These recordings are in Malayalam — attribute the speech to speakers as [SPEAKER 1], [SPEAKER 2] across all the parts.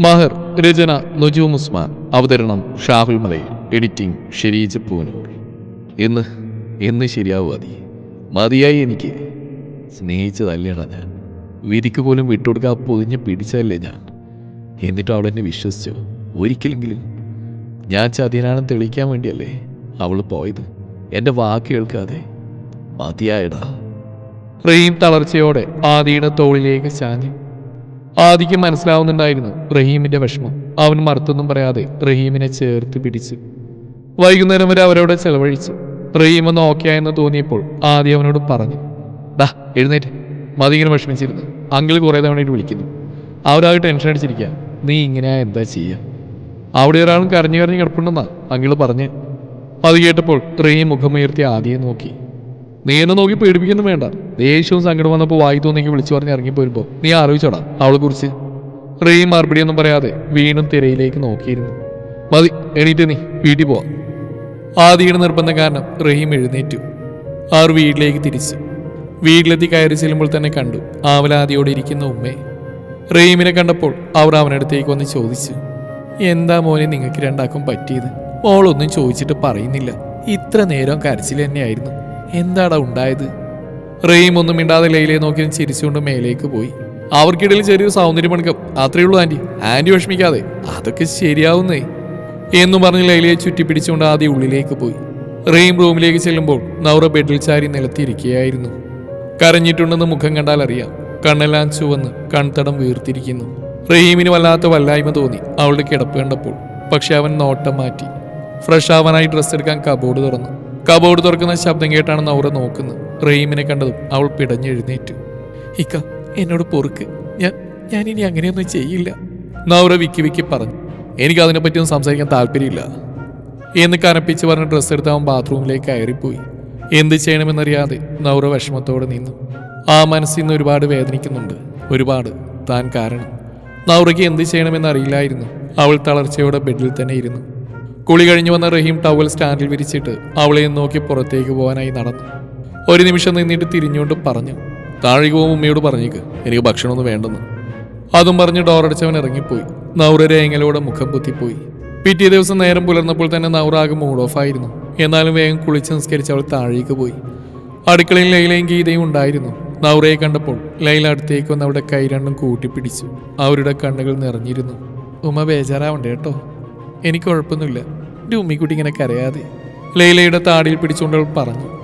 [SPEAKER 1] മഹർ രചന നുജൂം ഉസ്മാൻ. അവതരണം ഷാഹുൽ മലയിൽ. എഡിറ്റിംഗ് ഷെരീജ് പൂനൂർ. എന്ന് എന്ന് ശരിയാവും മതി. മതിയായി എനിക്ക്. സ്നേഹിച്ചതല്ലേടാ ഞാൻ. വിരിക്ക് പോലും വിട്ടുകൊടുക്കാൻ പൊതിഞ്ഞ് പിടിച്ചതല്ലേ ഞാൻ. എന്നിട്ടും അവൾ എന്നെ വിശ്വസിച്ചു? ഒരിക്കലെങ്കിലും. ഞാൻ ചതിയനാണെന്ന് തെളിയിക്കാൻ വേണ്ടിയല്ലേ അവൾ പോയത്? എന്റെ വാക്ക് കേൾക്കാതെ. മതിയായടാ. റഹീം തളർച്ചയോടെ ആദിയുടെ തോളിലേക്ക് ചാഞ്ഞു. ആദിക്ക് മനസ്സിലാവുന്നുണ്ടായിരുന്നു റഹീമിന്റെ വിഷമം. അവൻ മറുത്തൊന്നും പറയാതെ റഹീമിനെ ചേർത്ത് പിടിച്ചു. വൈകുന്നേരം വരെ അവരോട് ചെലവഴിച്ചു. റഹീം ഒന്ന് ഓക്കെ ആയെന്ന് തോന്നിയപ്പോൾ ആദ്യം അവനോട് പറഞ്ഞു ദാ എഴുന്നേറ്റ്. മതി ഇങ്ങനെ വിഷമിച്ചിരുന്നു. അങ്കിൾ കുറേ തവണയായിട്ട് വിളിക്കുന്നു. അവരാകെ ടെൻഷൻ അടിച്ചിരിക്കുക നീ ഇങ്ങനെ എന്താ ചെയ്യുക അവിടെ ഒരാളും കരഞ്ഞു കരഞ്ഞ് കിടപ്പുണ്ടെന്നാ അങ്കിൾ പറഞ്ഞ്. അത് കേട്ടപ്പോൾ റഹീം മുഖമുയർത്തി ആദ്യം നോക്കി. നീ എന്നെ നോക്കി പേടിപ്പിക്കുന്നു വേണ്ട. ദേഷ്യവും സങ്കടം വന്നപ്പോൾ വായി തോന്നിയെങ്കിൽ വിളിച്ചു പറഞ്ഞ് ഇറങ്ങിപ്പോരുമ്പോൾ നീ ആലോചിച്ചോടാ അവളെ കുറിച്ച്. റീ മറുപടി ഒന്നും പറയാതെ വീണ്ടും തിരയിലേക്ക് നോക്കിയിരുന്നു. മതി എണീറ്റ് നീ വീട്ടിൽ പോവാം. ആദിയുടെ നിർബന്ധം കാരണം റഹീം എഴുന്നേറ്റു. അവർ വീട്ടിലേക്ക് തിരിച്ചു. വീട്ടിലെത്തി കയറി ചെല്ലുമ്പോൾ തന്നെ കണ്ടു ആവലാദിയോടെ ഇരിക്കുന്ന ഉമ്മയെ റഹീമിനെ കണ്ടപ്പോൾ അവർ അവനടുത്തേക്ക് വന്ന് ചോദിച്ചു എന്താ മോനെ നിങ്ങൾക്ക് രണ്ടാക്കും പറ്റിയത്? മോളൊന്നും ചോദിച്ചിട്ട് പറയുന്നില്ല. ഇത്ര നേരം കരച്ചിൽ തന്നെയായിരുന്നു. എന്താടാ ഉണ്ടായത്? റെയിം ഒന്നും മിണ്ടാതെ ലൈലയെ നോക്കി ചിരിച്ചുകൊണ്ട് മേലേക്ക് പോയി. അവർക്കിടയിൽ ചെറിയൊരു സൗന്ദര്യം പണക്കം അത്രേ ഉള്ളൂ ആന്റി. ആന്റി വിഷമിക്കാതെ. അതൊക്കെ ശരിയാവുന്നേ. എന്നും പറഞ്ഞ് ലൈലയെ ചുറ്റിപ്പിടിച്ചുകൊണ്ട് ആദ്യം ഉള്ളിലേക്ക് പോയി. റെയിം റൂമിലേക്ക് ചെല്ലുമ്പോൾ നൗറ ബെഡിൽ ചാരി നിലത്തിരിക്കുകയായിരുന്നു. കരഞ്ഞിട്ടുണ്ടെന്ന് മുഖം കണ്ടാൽ അറിയാം. കണ്ണെല്ലാം ചുവന്ന് കൺതടം വീർത്തിരിക്കുന്നു. റഹീമിന് വല്ലാത്ത വല്ലായ്മ തോന്നി അവളുടെ കിടപ്പ് കണ്ടപ്പോൾ. പക്ഷെ അവൻ നോട്ടം മാറ്റി. ഫ്രഷ് ആവാനായി ഡ്രസ്സ് എടുക്കാൻ കബോർഡ് തുറന്നു. കബോർഡ് തുറക്കുന്ന ശബ്ദം കേട്ടാണ് നൗറ നോക്കുന്നത് റഹീമിനെ കണ്ടതും അവൾ പിടഞ്ഞെഴുന്നേറ്റു. ഇക്ക എന്നോട് പൊറുക്ക്. ഞാൻ ഞാൻ ഇനി അങ്ങനെയൊന്നും ചെയ്യില്ല. നൗറ വിക്കി വിക്കി പറഞ്ഞു. എനിക്ക് അതിനെപ്പറ്റിയൊന്നും സംസാരിക്കാൻ താല്പര്യമില്ല. എന്ന് കനപ്പിച്ച് പറഞ്ഞ ഡ്രസ്സ് എടുത്ത് അവൻ ബാത്റൂമിലേക്ക് കയറിപ്പോയി. എന്ത് ചെയ്യണമെന്നറിയാതെ? നൗറ വിഷമത്തോടെ നിന്നു. ആ മനസ്സിൽ നിന്ന് ഒരുപാട് വേദനിക്കുന്നുണ്ട്. ഒരുപാട്. താൻ കാരണം. നൗറയ്ക്ക് എന്ത് ചെയ്യണമെന്നറിയില്ലായിരുന്നു അവൾ തളർച്ചയോടെ ബെഡിൽ തന്നെ ഇരുന്നു. കുളി കഴിഞ്ഞു വന്ന റഹീം ടവൽ സ്റ്റാൻഡിൽ വിരിച്ചിട്ട് അവളെ നോക്കി പുറത്തേക്ക് പോകാനായി നടന്നു. ഒരു നിമിഷം നിന്നിട്ട് തിരിഞ്ഞുകൊണ്ട് പറഞ്ഞു താഴേക്ക് പോകും ഉമ്മയോട് പറഞ്ഞേക്ക് എനിക്ക് ഭക്ഷണമൊന്നും വേണ്ടെന്ന്. അതും പറഞ്ഞ് ഡോറടിച്ചവൻ ഇറങ്ങിപ്പോയി. നൗറ രേങ്ങലോടെ മുഖം പൊത്തിപ്പോയി. പിറ്റേ ദിവസം നേരം പുലർന്നപ്പോൾ തന്നെ നൗറ ആകെ മൂഡ് ഓഫ് ആയിരുന്നു. എന്നാലും വേഗം കുളിച്ച് നിസ്കരിച്ച് അവൾ താഴേക്ക് പോയി. അടുക്കളയിൽ ലൈലയും ഗീതയും ഉണ്ടായിരുന്നു. നൗറയെ കണ്ടപ്പോൾ ലൈല അടുത്തേക്ക് വന്ന് അവിടെ കൈ രണ്ടും കൂട്ടിപ്പിടിച്ചു. അവരുടെ കണ്ണുകൾ നിറഞ്ഞിരുന്നു. ഉമ്മ ബേജാറാവണ്ടേ കേട്ടോ. എനിക്ക് കുഴപ്പമൊന്നുമില്ല. എന്റെ ഉമ്മിക്കുട്ടി ഇങ്ങനെ കരയാതെ ലൈലയുടെ താടിയിൽ പിടിച്ചുകൊണ്ട് പറഞ്ഞു.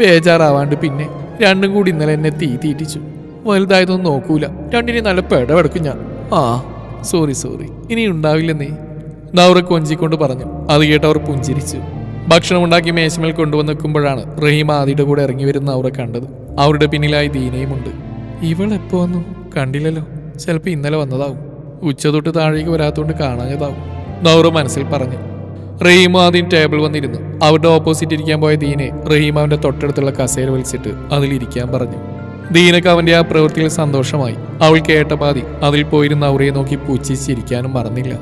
[SPEAKER 1] ബേജാറാവാണ്ട് പിന്നെ രണ്ടും കൂടി ഇന്നലെ എന്നെ തീ തീറ്റിച്ചു. വലുതായതൊന്നും നോക്കൂല. രണ്ടിനെ നല്ല പെടവെടുക്കും ഞാൻ. ആ സോറി സോറി. ഇനി ഉണ്ടാവില്ലെന്നേ. നൗറ കൊഞ്ചിക്കൊണ്ട് പറഞ്ഞു. അത് കേട്ട് അവർ പുഞ്ചിരിച്ചു. ഭക്ഷണം ഉണ്ടാക്കി മേശമേൽ കൊണ്ടുവന്ന് നിൽക്കുമ്പോഴാണ് റഹീം ആദിയുടെ കൂടെ ഇറങ്ങി വരുന്ന അവരെ കണ്ടത്. അവരുടെ പിന്നിലായി ദീനയും ഉണ്ട്. ഇവൾ എപ്പോ വന്നു? കണ്ടില്ലല്ലോ. ചിലപ്പോൾ ഇന്നലെ വന്നതാവും. ഉച്ച തൊട്ട് താഴേക്ക് വരാത്തോണ്ട് കാണാഞ്ഞതാവും. നൗറ മനസ്സിൽ പറഞ്ഞു. റഹീം ആദ്യം ടേബിൾ വന്നിരുന്നു. അവരുടെ ഓപ്പോസിറ്റ് ഇരിക്കാൻ പോയ ദീനെ റഹീം അവന്റെ തൊട്ടടുത്തുള്ള കസേര വലിച്ചിട്ട് അതിലിരിക്കാൻ പറഞ്ഞു. ദീനക്ക് അവന്റെ ആ പ്രവൃത്തിയിൽ സന്തോഷമായി. അവൾ കേട്ട പാതി അതിൽ പോയിരുന്ന നൗറയെ നോക്കി പൂച്ചിച്ചിരിക്കാനും മറന്നില്ല.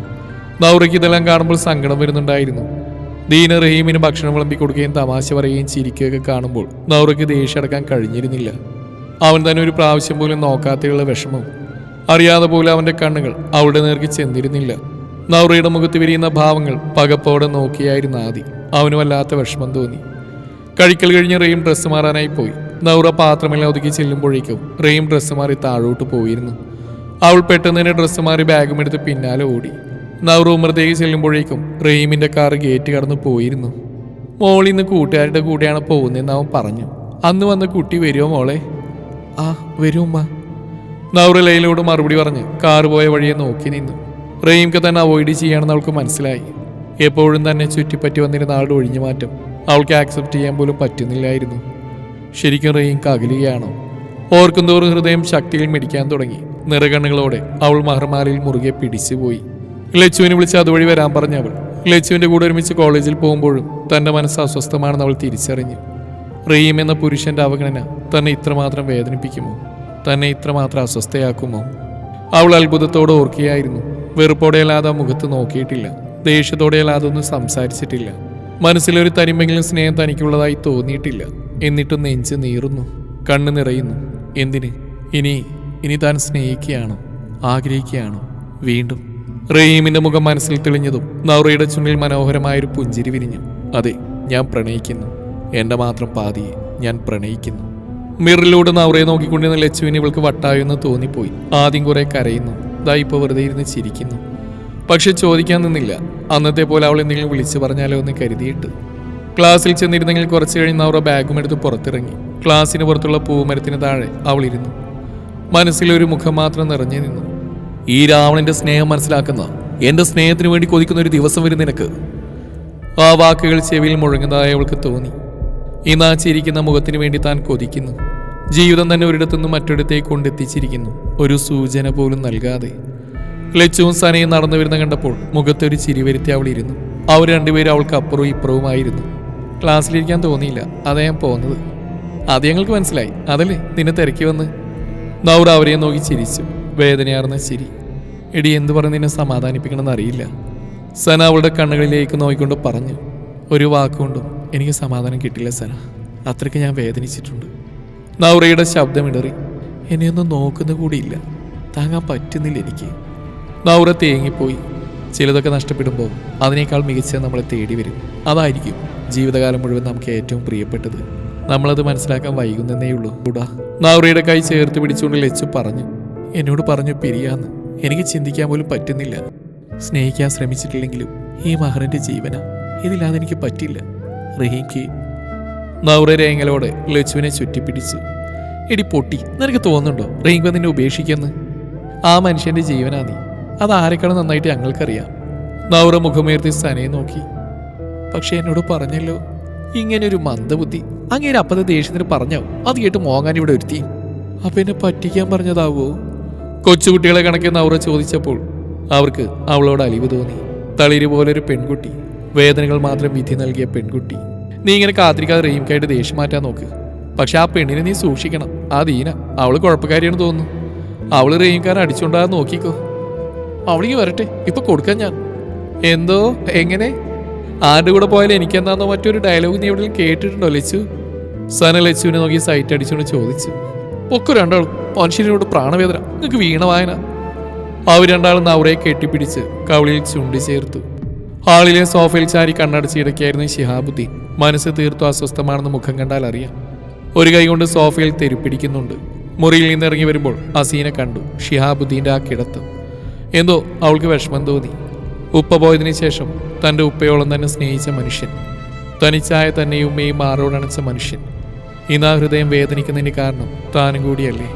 [SPEAKER 1] നൗറയ്ക്ക് ഇതെല്ലാം കാണുമ്പോൾ സങ്കടം വരുന്നുണ്ടായിരുന്നു. ദീന റഹീമിന് ഭക്ഷണം വിളമ്പി കൊടുക്കുകയും തമാശ പറയുകയും ചിരിക്കുകയൊക്കെ കാണുമ്പോൾ നൗറയ്ക്ക് ദേഷ്യം അടക്കാൻ കഴിഞ്ഞിരുന്നില്ല. അവൻ തന്നെ ഒരു പ്രാവശ്യം പോലും നോക്കാത്തയുള്ള വിഷമവും അറിയാതെ പോലും അവന്റെ കണ്ണുകൾ അവളുടെ നേർക്ക് ചെന്നിരുന്നില്ല. നൗറയുടെ മുഖത്ത് വിരിയുന്ന ഭാവങ്ങൾ പകപ്പോടെ നോക്കിയായിരുന്നു ആദി. അവന് വല്ലാത്ത വിഷമം തോന്നി. കഴിക്കൽ കഴിഞ്ഞ് റെയിം ഡ്രസ്സ് മാറാനായി പോയി. നൗറ പാത്രമെല്ലാം ഒതുക്കി ചെല്ലുമ്പോഴേക്കും റെയിം ഡ്രസ്സ് മാറി താഴോട്ട് പോയിരുന്നു. അവൾ പെട്ടെന്ന് തന്നെ ഡ്രസ്സ് മാറി ബാഗും എടുത്ത് പിന്നാലെ ഓടി. നൗറ ഉമ്മറത്തേക്ക് ചെല്ലുമ്പോഴേക്കും റെയിമിന്റെ കാർ ഗേറ്റ് കടന്ന് പോയിരുന്നു. മോളിന്ന് കൂട്ടുകാരുടെ കൂടെയാണ് പോകുന്നതെന്ന് അവൻ പറഞ്ഞു. അന്ന് വന്ന കുട്ടി വരുമോ മോളെ? ആ വരുമ്മ ഉമ്മ. നൗറ ലൈലോട് മറുപടി പറഞ്ഞ് കാറ് പോയ വഴിയെ നോക്കി നിന്നു. റഹീംക്ക് തന്നെ അവോയ്ഡ് ചെയ്യാണെന്ന് അവൾക്ക് മനസ്സിലായി. എപ്പോഴും തന്നെ ചുറ്റിപ്പറ്റി വന്നിരുന്ന ആളുടെ ഒഴിഞ്ഞു മാറ്റം അവൾക്ക് ആക്സെപ്റ്റ് ചെയ്യാൻ പോലും പറ്റുന്നില്ലായിരുന്നു. ശരിക്കും റഹീംക്ക് അകലുകയാണോ. ഓർക്കും തോറും ഹൃദയം ശക്തിയിൽ മിടിക്കാൻ തുടങ്ങി. നിറകണ്ണുകളോടെ അവൾ മഹർമാലയിൽ മുറുകെ പിടിച്ചുപോയി. ലച്ചുവിനെ വിളിച്ച് അതുവഴി വരാൻ പറഞ്ഞ അവൾ ലച്ചുവിന്റെ കൂടെ ഒരുമിച്ച് കോളേജിൽ പോകുമ്പോഴും തന്റെ മനസ്സ് അസ്വസ്ഥമാണെന്ന് അവൾ തിരിച്ചറിഞ്ഞു. റഹീം എന്ന പുരുഷന്റെ അവഗണന തന്നെ ഇത്രമാത്രം വേദനിപ്പിക്കുമോ? തന്നെ ഇത്രമാത്രം അസ്വസ്ഥയാക്കുമോ? അവൾ അത്ഭുതത്തോടെ ഓർക്കുകയായിരുന്നു. വെറുപ്പോടെയല്ലാതെ മുഖത്ത് നോക്കിയിട്ടില്ല. ദേഷ്യത്തോടെയല്ലാതെ ഒന്നും സംസാരിച്ചിട്ടില്ല. മനസ്സിലൊരു തനിമെങ്കിലും സ്നേഹം തനിക്കുള്ളതായി തോന്നിയിട്ടില്ല. എന്നിട്ടും നെഞ്ച് നീറുന്നു. കണ്ണ് നിറയുന്നു. എന്തിന്? ഇനി ഇനി താൻ സ്നേഹിക്കുകയാണോ? ആഗ്രഹിക്കുകയാണോ?
[SPEAKER 2] വീണ്ടും. റഹീമിന്റെ മുഖം മനസ്സിൽ തെളിഞ്ഞതും നൗറയുടെ ചുണ്ടിൽ മനോഹരമായൊരു പുഞ്ചിരി വിരിഞ്ഞു. അതെ ഞാൻ പ്രണയിക്കുന്നു. എന്റെ മാത്രം പാതിയെ ഞാൻ പ്രണയിക്കുന്നു. മിറിലൂടെ നൗറയെ നോക്കിക്കൊണ്ടിരുന്ന ലച്ചുവിന് ഇവൾക്ക് വട്ടായെന്ന് തോന്നിപ്പോയി. ആദ്യം കുറെ കരയുന്നു. ദാ ഇപ്പൊ വെറുതെ ഇരുന്ന് ചിരിക്കുന്നു. പക്ഷെ ചോദിക്കാൻ നിന്നില്ല. അന്നത്തെ പോലെ അവൾ എന്തെങ്കിലും വിളിച്ചു പറഞ്ഞാലോ എന്ന് കരുതിയിട്ട്. ക്ലാസ്സിൽ ചെന്നിരുന്നെങ്കിൽ കുറച്ച് കഴിഞ്ഞ് അവരുടെ ബാഗും എടുത്ത് പുറത്തിറങ്ങി. ക്ലാസ്സിന് പുറത്തുള്ള പൂമരത്തിന് താഴെ അവൾ ഇരുന്നു. മനസ്സിലൊരു മുഖം മാത്രം നിറഞ്ഞു നിന്നു. ഈ രാവണന്റെ സ്നേഹം മനസ്സിലാക്കുന്ന. എന്റെ സ്നേഹത്തിന് വേണ്ടി കൊതിക്കുന്ന ഒരു ദിവസം വരും നിനക്ക്. ആ വാക്കുകൾ ചെവിയിൽ മുഴങ്ങുന്നതായി അവൾക്ക് തോന്നി. ഇന്ന് ആ ചിരിക്കുന്ന മുഖത്തിന് വേണ്ടി താൻ കൊതിക്കുന്നു. ജീവിതം തന്നെ ഒരിടത്തു നിന്ന് മറ്റൊരിടത്തേക്ക് കൊണ്ടെത്തിച്ചിരിക്കുന്നു. ഒരു സൂചന പോലും നൽകാതെ. ലച്ചുവും സനയും നടന്നു വരുന്ന കണ്ടപ്പോൾ മുഖത്തൊരു ചിരി വരുത്തി അവൾ ഇരുന്നു. അവർ രണ്ടുപേരും അവൾക്ക് അപ്പുറവും ഇപ്പുറവുമായിരുന്നു ക്ലാസ്സിലിരിക്കാൻ തോന്നിയില്ല. അതാ ഞാൻ പോകുന്നത് അത് ഞങ്ങൾക്ക് മനസ്സിലായി. അതല്ലേ? നിന്നെ തിരക്കി വന്ന്. നൗറ അവരെ നോക്കി ചിരിച്ചു. വേദനയാർന്ന ചിരി. എടി എന്തു പറഞ്ഞ് നിന്നെ സമാധാനിപ്പിക്കണമെന്ന് അറിയില്ല. സന അവളുടെ കണ്ണുകളിലേക്ക് നോക്കിക്കൊണ്ട് പറഞ്ഞു. ഒരു വാക്കുകൊണ്ടും എനിക്ക് സമാധാനം കിട്ടില്ല സന. അത്രയ്ക്ക് ഞാൻ വേദനിച്ചിട്ടുണ്ട്. നൗറയുടെ ശബ്ദമിടറി. എന്നെയൊന്നും നോക്കുന്ന കൂടിയില്ല. താങ്ങാൻ പറ്റുന്നില്ല എനിക്ക്. നൗറ തേങ്ങിപ്പോയി. ചിലതൊക്കെ നഷ്ടപ്പെടുമ്പോൾ അതിനേക്കാൾ മികച്ച നമ്മളെ തേടി വരും. അതായിരിക്കും ജീവിതകാലം മുഴുവൻ നമുക്ക് ഏറ്റവും പ്രിയപ്പെട്ടത്. നമ്മളത് മനസ്സിലാക്കാൻ വൈകുന്നേ ഉള്ളൂ. കൂടാ നൗറയുടെ കൈ ചേർത്ത് പിടിച്ചുകൊണ്ട് ലച്ചു പറഞ്ഞു. എന്നോട് പറഞ്ഞു പിരിയാന്ന്. എനിക്ക് ചിന്തിക്കാൻ പോലും പറ്റുന്നില്ല. സ്നേഹിക്കാൻ ശ്രമിച്ചിട്ടില്ലെങ്കിലും ഈ മഹറിന്റെ ജീവന. ഇതില്ലാതെ എനിക്ക് പറ്റില്ല. റഹീംക്ക് നൗറ രേങ്ങലോടെ ലച്ചുവിനെ ചുറ്റിപ്പിടിച്ചു. എടി പൊട്ടി നിനക്ക് തോന്നുന്നുണ്ടോ റഹീം നിന്നെ ഉപേക്ഷിക്കുന്നു ആ മനുഷ്യന്റെ ജീവനാ നീ. അത് ആരെക്കാളും നന്നായിട്ട് ഞങ്ങൾക്കറിയാം. നൗറ മുഖമുയർത്തി സനയെ നോക്കി. പക്ഷെ എന്നോട് പറഞ്ഞല്ലോ ഇങ്ങനെ ഒരു മന്ദബുദ്ധി. അങ്ങനെ അപ്പത്തെ ദേഷ്യത്തിന് പറഞ്ഞോ അത് കേട്ട് മോങ്ങാൻ ഇവിടെ ഒരുത്തി. അപ്പൊ എന്നെ പറ്റിക്കാൻ പറഞ്ഞതാവോ? കൊച്ചുകുട്ടികളെ കണക്കെ നൗറ ചോദിച്ചപ്പോൾ അവർക്ക് അവളോട് അലിവ് തോന്നി. തളിര് പോലൊരു പെൺകുട്ടി. വേദനകൾ മാത്രം വിധി നൽകിയ പെൺകുട്ടി. നീ ഇങ്ങനെ കാത്തിരിക്കാതെ റീംക്കായിട്ട് ദേഷ്യം മാറ്റാൻ നോക്ക്. പക്ഷെ ആ പെണ്ണിനെ നീ സൂക്ഷിക്കണം. ആ ദീന. അവൾ കുഴപ്പക്കാരിയാണെന്ന് തോന്നുന്നു. അവൾ റീംക്കാരൻ അടിച്ചോണ്ടാ നോക്കിക്കോ. അവളിക്ക് വരട്ടെ. ഇപ്പൊ കൊടുക്കാൻ ഞാൻ. എന്തോ? എങ്ങനെ? ആരുടെ കൂടെ പോയാലും എനിക്കെന്താന്നോ മറ്റൊരു ഡയലോഗ് നീ എവിടെയും കേട്ടിട്ടുണ്ടോ ലച്ചു? സന ലച്ചുവിനെ നോക്കി സൈറ്റ് അടിച്ചുകൊണ്ട് ചോദിച്ചു. ഒക്കെ രണ്ടാളും? മനുഷ്യനോട് പ്രാണവേദന. നിങ്ങൾക്ക് വീണ വായന. അവർ രണ്ടാളും നവറയെ കെട്ടിപ്പിടിച്ച് കവിളിൽ ചുണ്ടി ചേർത്തു. ഹാളിലെ സോഫയിൽ ചാരി കണ്ണടച്ച് ഷിഹാബുദ്ദീൻ മനസ്സ് തീർത്തും അസ്വസ്ഥമാണെന്ന് മുഖം കണ്ടാൽ അറിയാം. ഒരു കൈ കൊണ്ട് സോഫയിൽ തെരുപ്പിടിക്കുന്നുണ്ട് മുറിയിൽ നിന്ന് ഇറങ്ങി വരുമ്പോൾ അസീനെ കണ്ടു. ഷിഹാബുദ്ദീന്റെ ആ കിടത്തം. എന്തോ അവൾക്ക് വിഷമം തോന്നി. ഉപ്പ പോയതിനു ശേഷം തന്റെ ഉപ്പയോളം തന്നെ സ്നേഹിച്ച മനുഷ്യൻ. തനിച്ചായ തന്നെയും ഉമ്മയും മാറോടണച്ച മനുഷ്യൻ. ഇന്ന് ആ ഹൃദയം വേദനിക്കുന്നതിന് കാരണം താനും കൂടിയല്ലേ.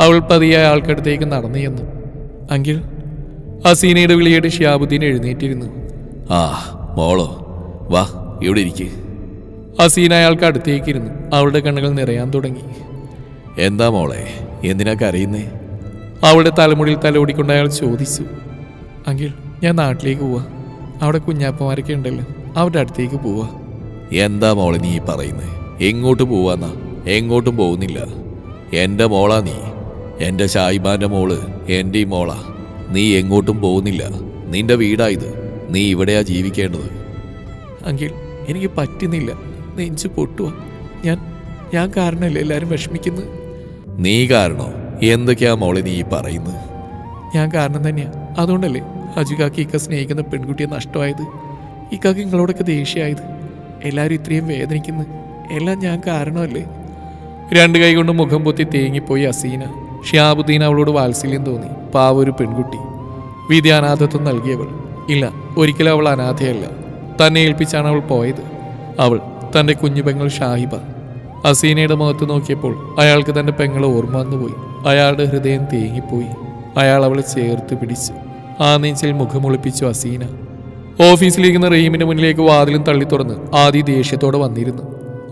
[SPEAKER 2] അവൾ പതിയായ ആൾക്കടുത്തേക്ക് നടന്നു ചെന്നു. അങ്കിൾ അസീനയുടെ വിളിയേട്ട് ഷിയാബുദ്ദീൻ എഴുന്നേറ്റിരുന്നു.
[SPEAKER 1] ആ മോളോ വാ ഇവിടെ ഇരിക്ക്?
[SPEAKER 2] ഹസീന അയാൾക്ക് അടുത്തേക്കിരുന്നു. അവളുടെ കണ്ണുകൾ നിറയാൻ തുടങ്ങി.
[SPEAKER 1] എന്താ മോളെ? എന്തിനാ കരയുന്നേ?
[SPEAKER 2] അവളുടെ തലമുടിയിൽ തലോടിക്കൊണ്ട് അയാൾ ചോദിച്ചു. അങ്കിൾ ഞാൻ നാട്ടിലേക്ക് പോവാ. അവിടെ കുഞ്ഞാപ്പമാരൊക്കെ ഉണ്ടല്ലോ. അവരുടെ അടുത്തേക്ക് പോവാ.
[SPEAKER 1] എന്താ മോളെ നീ പറയുന്നത് എങ്ങോട്ട് പോവാന്നാ? എങ്ങോട്ടും പോകുന്നില്ല. എന്റെ മോളാ നീ. എന്റെ ഷായിബാന്റെ മോൾ എന്റെയും മോളാ. നീ എങ്ങോട്ടും പോകുന്നില്ല. നിന്റെ വീടാ ഇത്. നീ ഇവിടെയാ ജീവിക്കേണ്ടത്.
[SPEAKER 2] അങ്കിൾ എനിക്ക് പറ്റുന്നില്ല. നെഞ്ചു പൊട്ടുക ഞാൻ ഞാൻ കാരണമല്ലേ എല്ലാവരും വിഷമിക്കുന്നത്?
[SPEAKER 1] നീ കാരണോ? എന്തൊക്കെയാ മോളെ നീ പറയുന്നു പറയുന്നത്?
[SPEAKER 2] ഞാൻ കാരണം തന്നെയാ. അതുകൊണ്ടല്ലേ അജുകാക്ക് ഇക്ക സ്നേഹിക്കുന്ന പെൺകുട്ടിയെ നഷ്ടമായത്. ഇക്കാക്ക് നിങ്ങളോടൊക്കെ ദേഷ്യമായത്. എല്ലാവരും ഇത്രയും വേദനിക്കുന്നു. എല്ലാം ഞാൻ കാരണമല്ലേ? രണ്ട് കൈ കൊണ്ട് മുഖം പൊത്തി തേങ്ങിപ്പോയി അസീന. ഷിയാബുദ്ദീൻ അവളോട് വാത്സല്യം തോന്നി. പാവ ഒരു പെൺകുട്ടി. വിധി അനാഥത്വം നൽകിയവൾ. ഇല്ല ഒരിക്കലും അവൾ അനാഥയല്ല. തന്നെ ഏൽപ്പിച്ചാണ് അവൾ പോയത്. അവൾ തന്റെ കുഞ്ഞു പെങ്ങൾ ഷാഹിബ. അസീനയുടെ മുഖത്ത് നോക്കിയപ്പോൾ അയാൾക്ക് തന്റെ പെങ്ങളെ ഓർമ്മ വന്നുപോയി. അയാളുടെ ഹൃദയം തേങ്ങിപ്പോയി. അയാൾ അവളെ ചേർത്ത് പിടിച്ചു ആ നീച്ചിൽ മുഖമൊളിപ്പിച്ചു അസീന. ഓഫീസിലിരിക്കുന്ന റഹീമിന്റെ മുന്നിലേക്ക് വാതിലും തള്ളി തുറന്ന് ആദി ദേഷ്യത്തോടെ വന്നിരുന്നു.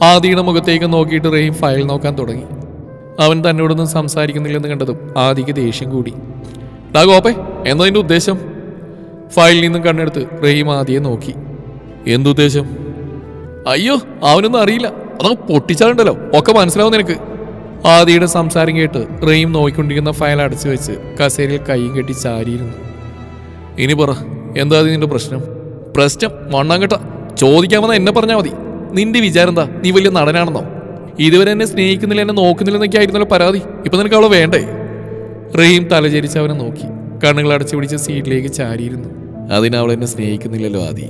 [SPEAKER 2] ആദിയുടെ മുഖത്തേക്ക് നോക്കിയിട്ട് റഹീം ഫയൽ നോക്കാൻ തുടങ്ങി. അവൻ തന്നോടൊന്നും സംസാരിക്കുന്നില്ലെന്ന് കണ്ടതും ആദിക്ക് ദേഷ്യം കൂടി. ഡാ ഗോപേ എന്നതിന്റെ ഉദ്ദേശം? ഫയലിൽ നിന്നും കണ്ണെടുത്ത് റഹീം ആദിയെ നോക്കി. എന്തുദ്ദേശം? അയ്യോ അവനൊന്നും അറിയില്ല. അതൊക്കെ പൊട്ടിച്ചാലുണ്ടല്ലോ. ഒക്കെ മനസ്സിലാവും നിനക്ക്. ആദിയുടെ സംസാരം കേട്ട് റഹീം നോക്കിക്കൊണ്ടിരിക്കുന്ന ഫയൽ അടച്ചു വെച്ച് കസേരയിൽ കൈയും കെട്ടി ചാരിയിരുന്നു. ഇനി പറ എന്താ നിന്റെ പ്രശ്നം? പ്രശ്നം മണ്ണാങ്കട്ട. ചോദിക്കാമെന്ന് എന്നെ പറഞ്ഞാൽ മതി. നിന്റെ വിചാരം എന്താ? നീ വലിയ നടനാണെന്നോ? ഇതുവരെ എന്നെ സ്നേഹിക്കുന്നില്ല എന്നെ നോക്കുന്നില്ലെന്നൊക്കെ ആയിരുന്നല്ലോ പരാതി. ഇപ്പൊ നിനക്ക് അവളെ വേണ്ടേ? റഹീം തലചരിച്ച് അവനെ നോക്കി. കണ്ണുകൾ അടച്ചു പിടിച്ച് സീറ്റിലേക്ക് ചാരിയിരുന്നു. അതിനവളെന്നെ സ്നേഹിക്കുന്നില്ലല്ലോ ആദി.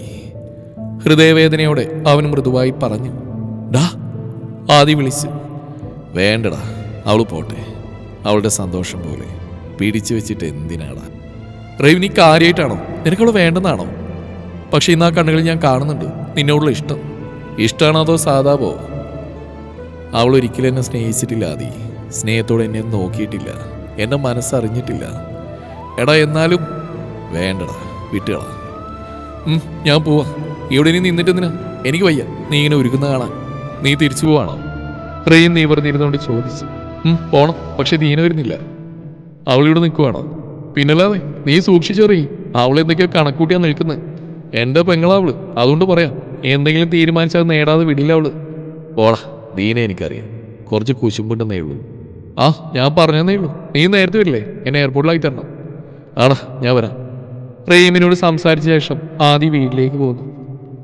[SPEAKER 2] ഹൃദയവേദനയോടെ അവൻ മൃദുവായി പറഞ്ഞു ഡാ ആദി വിളിച്ച്.
[SPEAKER 1] വേണ്ടടാ അവൾ പോട്ടെ. അവളുടെ സന്തോഷം പോലെ. പിടിച്ചു വെച്ചിട്ട് എന്തിനാടാ?
[SPEAKER 2] റൈവ് നീ കാര്യമായിട്ടാണോ നിനക്കവളെ വേണ്ടെന്നാണോ? പക്ഷെ ഇന്ന് ആ കണ്ണുകളിൽ ഞാൻ കാണുന്നുണ്ട്. നിന്നോടുള്ള ഇഷ്ടം. ഇഷ്ടമാണോ അതോ സാധാവോ?
[SPEAKER 1] അവൾ ഒരിക്കലും എന്നെ സ്നേഹിച്ചിട്ടില്ല ആദി. സ്നേഹത്തോടെ എന്നെ നോക്കിയിട്ടില്ല. എന്നെ മനസ്സറിഞ്ഞിട്ടില്ല. എടാ എന്നാലും വേണ്ടടാ. വിട്ടുകളാ.
[SPEAKER 2] ഞാൻ പോവാ. ഇവിടെ ഇനി നിന്നിട്ട് എന്തിനാ എനിക്ക് വയ്യ. നീ ഇങ്ങനെ ഒരുക്കുന്ന കാണാൻ. നീ തിരിച്ചു പോവാണോ? റെയിൻ നീ പറഞ്ഞിരുന്നോണ്ട് ചോദിച്ചു. പോണം. പക്ഷെ നീനെ വരുന്നില്ല. അവളിവിടെ നിൽക്കുവാണോ? പിന്നല്ലാതെ നീ സൂക്ഷിച്ചെറി. അവളെന്തൊക്കെയോ കണക്കൂട്ടിയാ നിൽക്കുന്നത് എന്റെ പെങ്ങളാവൾ അതുകൊണ്ട് പറയാം. എന്തെങ്കിലും തീരുമാനിച്ചാൽ നേടാതെ വിടില്ല അവൾ.
[SPEAKER 1] പോടാ നീനെ എനിക്കറിയാം. കുറച്ച് കുശുമ്പുണ്ടെന്നേ ഉള്ളൂ.
[SPEAKER 2] ആ ഞാൻ പറഞ്ഞതേ ഉള്ളൂ. നീ നേരത്തെ വരില്ലേ? എന്നെ എയർപോർട്ടിലാക്കി തരണം. ആടാ ഞാൻ വരാം. റെയിമിനോട് സംസാരിച്ച ശേഷം ആദ്യം വീട്ടിലേക്ക് പോന്നു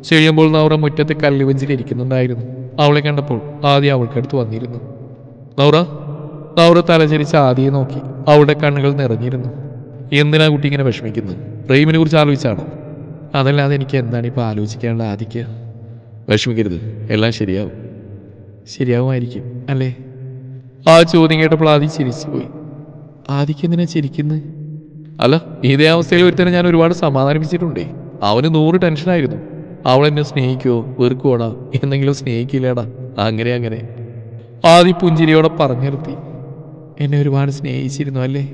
[SPEAKER 2] ചെയ്യുമ്പോൾ നൗറ മുറ്റത്തെ കല്ലുവഞ്ചിൽ ഇരിക്കുന്നുണ്ടായിരുന്നു അവളെ കണ്ടപ്പോൾ ആദ്യം അവൾക്കടുത്ത് വന്നിരുന്നു. നൗറ നൗറ തലചരിച്ച് ആദ്യം നോക്കി. അവളുടെ കണ്ണുകൾ നിറഞ്ഞിരുന്നു. എന്തിനാ കുട്ടി ഇങ്ങനെ വിഷമിക്കുന്നത് റെയിമിനെ കുറിച്ച് ആലോചിച്ചാണോ? അതല്ലാതെ എനിക്ക് എന്താണ് ഇപ്പോൾ ആലോചിക്കാനുള്ള ആദിക്ക്
[SPEAKER 1] വിഷമിക്കരുത്. എല്ലാം ശരിയാവും.
[SPEAKER 2] ശരിയാവുമായിരിക്കും അല്ലേ? ആ ചോദ്യം കേട്ടപ്പോൾ ആദ്യം ചിരിച്ചു പോയി. ആദിക്ക് എന്തിനാ ചിരിക്കുന്നത് അല്ല ഇതേ അവസ്ഥയിൽ ഒരുത്തനെ ഞാൻ ഒരുപാട് സമാധാനിപ്പിച്ചിട്ടുണ്ടേ. അവന് നൂറ് ടെൻഷനായിരുന്നു. അവൾ സ്നേഹിക്കുമോ വെറുക്കുവോടാ? എന്തെങ്കിലും സ്നേഹിക്കില്ലേടാ? അങ്ങനെ അങ്ങനെ. ആദി പുഞ്ചിരിയോടെ പറഞ്ഞു നിർത്തി. എന്നെ ഒരുപാട് സ്നേഹിച്ചിരുന്നു അല്ലേ?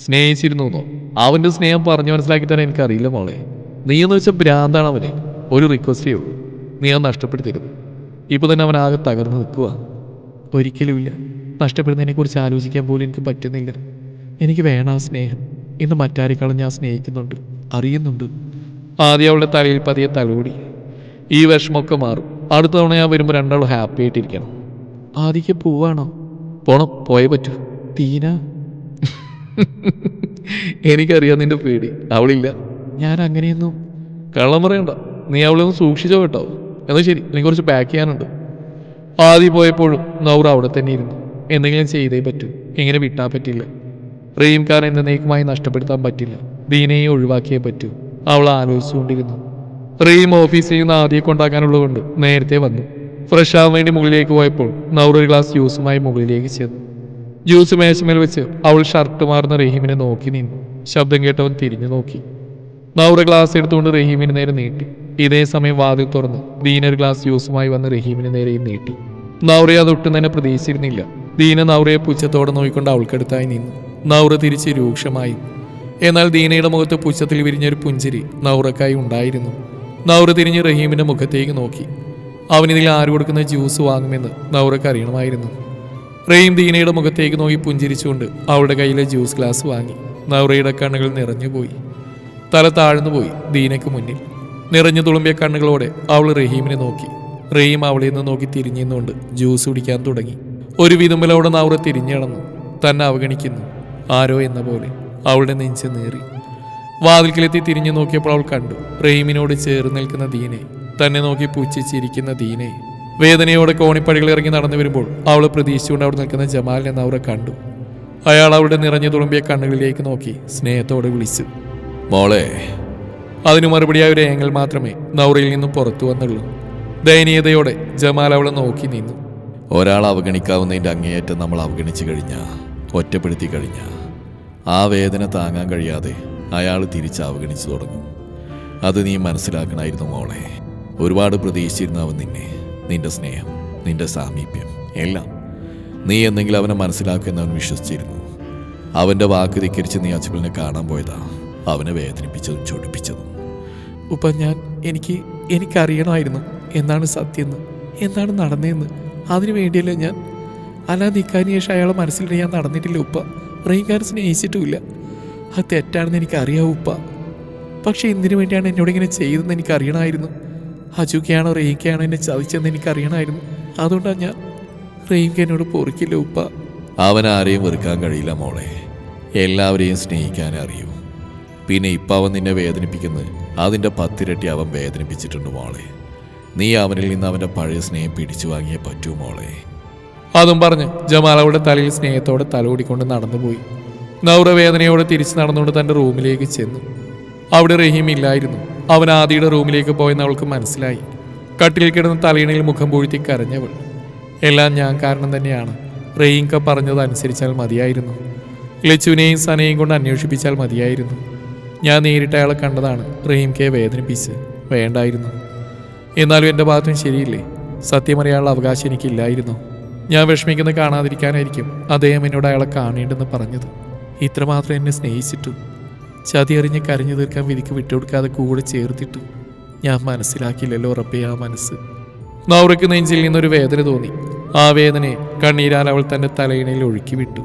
[SPEAKER 2] സ്നേഹിച്ചിരുന്നു എന്നോ അവന്റെ സ്നേഹം പറഞ്ഞു മനസ്സിലാക്കി തരാൻ എനിക്കറിയില്ല മോളെ. നീ എന്ന് വെച്ചാൽ ഭ്രാന്താണ് അവന്. ഒരു റിക്വസ്റ്റേ ഉള്ളൂ. നീ അത് നഷ്ടപ്പെടുത്തരുത്. ഇപ്പൊ തന്നെ അവൻ ആകെ തകർന്നു നിൽക്കുക ഒരിക്കലുമില്ല നഷ്ടപ്പെടുന്നതിനെ കുറിച്ച് ആലോചിക്കാൻ പോലും എനിക്ക് പറ്റുന്നില്ല. എനിക്ക് വേണം ആ സ്നേഹം. ഇന്ന് മറ്റാരെക്കാളും ഞാൻ സ്നേഹിക്കുന്നുണ്ട്. അറിയുന്നുണ്ട്. ആദ്യം അവളുടെ തലയിൽ പതിയെ തലോടി. ഈ വിഷമമൊക്കെ മാറും. അടുത്ത തവണ ഞാൻ വരുമ്പോൾ രണ്ടാളും ഹാപ്പി ആയിട്ടിരിക്കണം. ആദ്യക്ക് പോവാണോ? പോണം പോയേ പറ്റൂ. തീന? എനിക്കറിയാം നിന്റെ പേടി. അവളില്ല. ഞാൻ അങ്ങനെയൊന്നും കള്ളം പറയണ്ട. നീ ഒന്ന് സൂക്ഷിച്ചോ കേട്ടോ. എന്നാൽ ശരി എനിക്ക് കുറച്ച് പാക്ക് ചെയ്യാനുണ്ട്. ആദ്യം പോയപ്പോഴും നൗറ അവിടെ തന്നെ ഇരുന്നു. എന്തെങ്കിലും ചെയ്തേ പറ്റൂ. ഇങ്ങനെ വിട്ടാൻ പറ്റില്ല. റീംകാർ എന്നേക്കുമായി നഷ്ടപ്പെടുത്താൻ പറ്റില്ല. ദീനയെ ഒഴിവാക്കിയേ പറ്റൂ. അവൾ ആലോചിച്ചുകൊണ്ടിരുന്നു റീം ഓഫീസിൽ നിന്ന് ആദ്യം കൊണ്ടാക്കാനുള്ളതുകൊണ്ട് നേരത്തെ വന്നു. ഫ്രഷ് ആവാൻ വേണ്ടി മുകളിലേക്ക് പോയപ്പോൾ നൗറ ഒരു ഗ്ലാസ് ജ്യൂസുമായി മുകളിലേക്ക് ചെന്നു. ജ്യൂസ് മേശമേൽ വെച്ച് അവൾ ഷർട്ട് മാറുന്ന റഹീമിനെ നോക്കി നിന്നു. ശബ്ദം കേട്ടവൻ തിരിഞ്ഞു നോക്കി. നൗറ ഗ്ലാസ് എടുത്തുകൊണ്ട് റഹീമിന് നേരെ നീട്ടി. ഇതേ സമയം വാതിൽ തുറന്ന് ദീന ഒരു ഗ്ലാസ് ജ്യൂസുമായി വന്ന് റഹീമിന് നേരെയും നീട്ടി. നൗറ അതൊട്ടും തന്നെ പ്രതീക്ഷിച്ചിരുന്നില്ല. ദീന നൗറയെ പുച്ഛത്തോടെ നോക്കിക്കൊണ്ട് അവൾക്കടുത്തായി നിന്നു. നൗറ തിരിച്ച് രൂക്ഷമായി. എന്നാൽ ദീനയുടെ മുഖത്ത് പുച്ഛത്തിൽ വിരിഞ്ഞൊരു പുഞ്ചിരി നൗറക്കായി ഉണ്ടായിരുന്നു. നൗറ തിരിഞ്ഞ് റഹീമിന്റെ മുഖത്തേക്ക് നോക്കി. അവനിതിൽ ആര് കൊടുക്കുന്ന ജ്യൂസ് വാങ്ങുമെന്ന് നൗറക്ക് അറിയണമായിരുന്നു. റഹീം ദീനയുടെ മുഖത്തേക്ക് നോക്കി പുഞ്ചിരിച്ചുകൊണ്ട് അവളുടെ കയ്യിലെ ജ്യൂസ് ഗ്ലാസ് വാങ്ങി. നൗറയുടെ കണ്ണുകൾ നിറഞ്ഞുപോയി തല താഴ്ന്നു പോയി ദീനയ്ക്ക് മുന്നിൽ. നിറഞ്ഞു തുളുമ്പിയ കണ്ണുകളോടെ അവൾ റഹീമിനെ നോക്കി. റഹീം അവളെ നിന്ന് നോക്കി തിരിഞ്ഞുകൊണ്ട് ജ്യൂസ് കുടിക്കാൻ തുടങ്ങി. ഒരു വിതുമ്പലോടെ നൗറ തിരിഞ്ഞിടന്നു തന്നെ അവഗണിക്കുന്നു. ആരോ എന്ന പോലെ. അവളുടെ നെഞ്ച് നേറി. വാതിൽക്കിലെത്തി തിരിഞ്ഞു നോക്കിയപ്പോൾ അവൾ കണ്ടു. റഹീമിനോട് ചേർന്ന് നിൽക്കുന്ന ദീനെ തന്നെ നോക്കി പൂച്ചിച്ചിരിക്കുന്ന ദീനെ. വേദനയോടെ കോണിപ്പടികൾ ഇറങ്ങി നടന്നു വരുമ്പോൾ അവൾ പ്രതീക്ഷിച്ചുകൊണ്ട് അവിടെ നിൽക്കുന്ന ജമാൽ ജമാലിനെ അവരെ കണ്ടു. അയാൾ അവളുടെ നിറഞ്ഞു തുളുമ്പിയ കണ്ണുകളിലേക്ക് നോക്കി സ്നേഹത്തോടെ വിളിച്ചു.
[SPEAKER 1] മോളെ.
[SPEAKER 2] അതിനു മറുപടിയായ ഒരു ഏങ്ങൽ മാത്രമേ നൗറയിൽ നിന്നും പുറത്തു വന്നുള്ളൂ. ദയനീയതയോടെ ജമാൽ അവളെ നോക്കി നിന്നു.
[SPEAKER 1] ഒരാൾ അവഗണിക്കാവുന്നതിന്റെ അങ്ങേയറ്റം നമ്മൾ അവഗണിച്ചു കഴിഞ്ഞ ഒറ്റപ്പെടുത്തി കഴിഞ്ഞാൽ ആ വേദന താങ്ങാൻ കഴിയാതെ അയാൾ തിരിച്ച് അവഗണിച്ചു തുടങ്ങും. അത് നീ മനസ്സിലാക്കണമായിരുന്നു മോളെ. ഒരുപാട് പ്രതീക്ഷിച്ചിരുന്നു അവൻ നിന്നെ. നിന്റെ സ്നേഹം നിന്റെ സാമീപ്യം എല്ലാം നീ എന്തെങ്കിലും അവനെ മനസ്സിലാക്കുമെന്ന് അവൻ വിശ്വസിച്ചിരുന്നു. അവന്റെ വാക്ക് ധിക്കരിച്ച് നീ അച്ചുബലിനെ കാണാൻ പോയതാ. അവനെ വേദനിപ്പിച്ചതും ചൊടിപ്പിച്ചതും.
[SPEAKER 2] ഉപ്പ ഞാൻ എനിക്ക് എനിക്കറിയണമായിരുന്നു എന്താണ് സത്യമെന്ന് എന്താണ് നടന്നതെന്ന്. അതിനു വേണ്ടിയല്ലേ ഞാൻ? അല്ലാതെ ശേഷം അയാളെ മനസ്സിലിട്ട് ഞാൻ നടന്നിട്ടില്ല ഉപ്പ. റെയിൻകാരൻ ഏച്ചിട്ടുമില്ല അത് തെറ്റാണെന്ന് എനിക്ക് അറിയാവൂ ഉപ്പ. പക്ഷെ എന്തിനു വേണ്ടിയാണ് എന്നോട് ഇങ്ങനെ ചെയ്തതെന്ന് എനിക്ക് അറിയണമായിരുന്നു അജുക്കയാണോ റെയ്ക്കയാണോ എന്നെ ചതിച്ചെന്ന് എനിക്ക് അറിയണമായിരുന്നു അതുകൊണ്ടാണ് ഞാൻ റെയിൻക എന്നോട് പൊറിക്കില്ല ഉപ്പ.
[SPEAKER 1] അവൻ ആരെയും വെറുക്കാൻ കഴിയില്ല മോളെ. എല്ലാവരെയും സ്നേഹിക്കാൻ അറിയൂ. പിന്നെ ഇപ്പം അവൻ നിന്നെ വേദനിപ്പിക്കുന്നത് അതിന്റെ പത്തിരട്ടി അവൻ വേദനിപ്പിച്ചിട്ടുണ്ട് മോളെ. നീ അവനിൽ നിന്ന് അവന്റെ പഴയ സ്നേഹം പിടിച്ചു വാങ്ങിയേ പറ്റൂ മോളെ.
[SPEAKER 2] അതും പറഞ്ഞ് ജമാൽ അവളുടെ തലയിൽ സ്നേഹത്തോടെ തലോടിക്കൊണ്ട് നടന്നുപോയി. നൗറ വേദനയോടെ തിരിച്ചു നടന്നുകൊണ്ട് തന്റെ റൂമിലേക്ക് ചെന്നു. അവിടെ റഹീം ഇല്ലായിരുന്നു. അവൻ ആദിയുടെ റൂമിലേക്ക് പോയെന്ന് അവൾക്ക് മനസ്സിലായി. കട്ടിലിൽ കിടന്ന് തലയിണയിൽ മുഖം പൂഴ്ത്തി കരഞ്ഞവൾ. എല്ലാം ഞാൻ കാരണം തന്നെയാണ്. റഹീംക പറഞ്ഞത് അനുസരിച്ചാൽ മതിയായിരുന്നു. ലച്ചുവിനെയും സനയും കൊണ്ട് അന്വേഷിപ്പിച്ചാൽ മതിയായിരുന്നു. ഞാൻ നേരിട്ട് അയാളെ കണ്ടതാണ് റഹീംകയെ വേദനിപ്പിച്ച് വേണ്ടായിരുന്നു. എന്നാലും എന്റെ ഭാഗത്തും ശരിയില്ലേ? സത്യമറിയാനുള്ള അവകാശം എനിക്കില്ലായിരുന്നു. ഞാൻ വിഷമിക്കുന്നത് കാണാതിരിക്കാനായിരിക്കും. അദ്ദേഹം എന്നോട് അയാളെ കാണേണ്ടെന്ന് പറഞ്ഞത്. ഇത്രമാത്രം എന്നെ സ്നേഹിച്ചിട്ടും ചതി അറിഞ്ഞ് കരഞ്ഞു തീർക്കാൻ വിധിക്ക് വിട്ടുകൊടുക്കാതെ കൂടെ ചേർത്തിട്ടു ഞാൻ മനസ്സിലാക്കിയില്ലല്ലോ ഉറപ്പേ ആ മനസ്സ്. നൗറയ്ക്ക് നെഞ്ചിൽ നിന്നൊരു വേദന തോന്നി. ആ വേദനയെ കണ്ണീരാൽ അവൾ തന്റെ തലയിണയിൽ ഒഴുക്കി വിട്ടു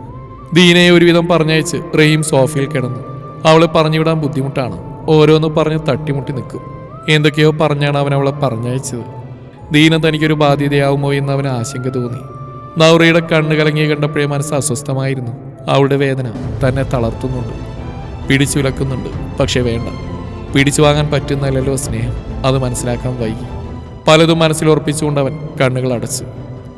[SPEAKER 2] ദീനയെ ഒരുവിധം പറഞ്ഞയച്ച് റഹീം സോഫയിൽ കിടന്നു. അവളെ പറഞ്ഞുവിടാൻ ബുദ്ധിമുട്ടാണ്. ഓരോന്ന് പറഞ്ഞ് തട്ടിമുട്ടി നിൽക്കും. എന്തൊക്കെയോ പറഞ്ഞാണ് അവൻ അവളെ പറഞ്ഞയച്ചത്. ദീന തനിക്കൊരു ബാധ്യതയാവുമോ എന്ന് അവന് ആശങ്ക തോന്നി. നൗറയുടെ കണ്ണു കലങ്ങി കണ്ടപ്പോഴേ മനസ്സ് അസ്വസ്ഥമായിരുന്നു. അവളുടെ വേദന തന്നെ തളർത്തുന്നുണ്ട്. പിടിച്ചു വിലക്കുന്നുണ്ട്. പക്ഷെ വേണ്ട. പിടിച്ചു വാങ്ങാൻ പറ്റുന്നല്ലോ സ്നേഹം. അത് മനസ്സിലാക്കാൻ വൈകി. പലതും മനസ്സിൽ ഉറപ്പിച്ചുകൊണ്ട് അവൻ കണ്ണുകൾ അടച്ചു.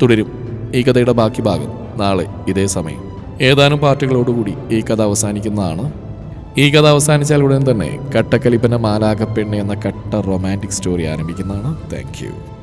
[SPEAKER 2] തുടരും. ഈ കഥയുടെ ബാക്കി ഭാഗം നാളെ ഇതേ സമയം. ഏതാനും പാർട്ടികളോടുകൂടി ഈ കഥ അവസാനിക്കുന്നതാണ്. ഈ കഥ അവസാനിച്ചാൽ ഉടൻ തന്നെ കട്ടക്കലിപ്പന മാലാകപ്പെണ്ണ എന്ന കട്ട റൊമാന്റിക് സ്റ്റോറി ആരംഭിക്കുന്നതാണ്. താങ്ക്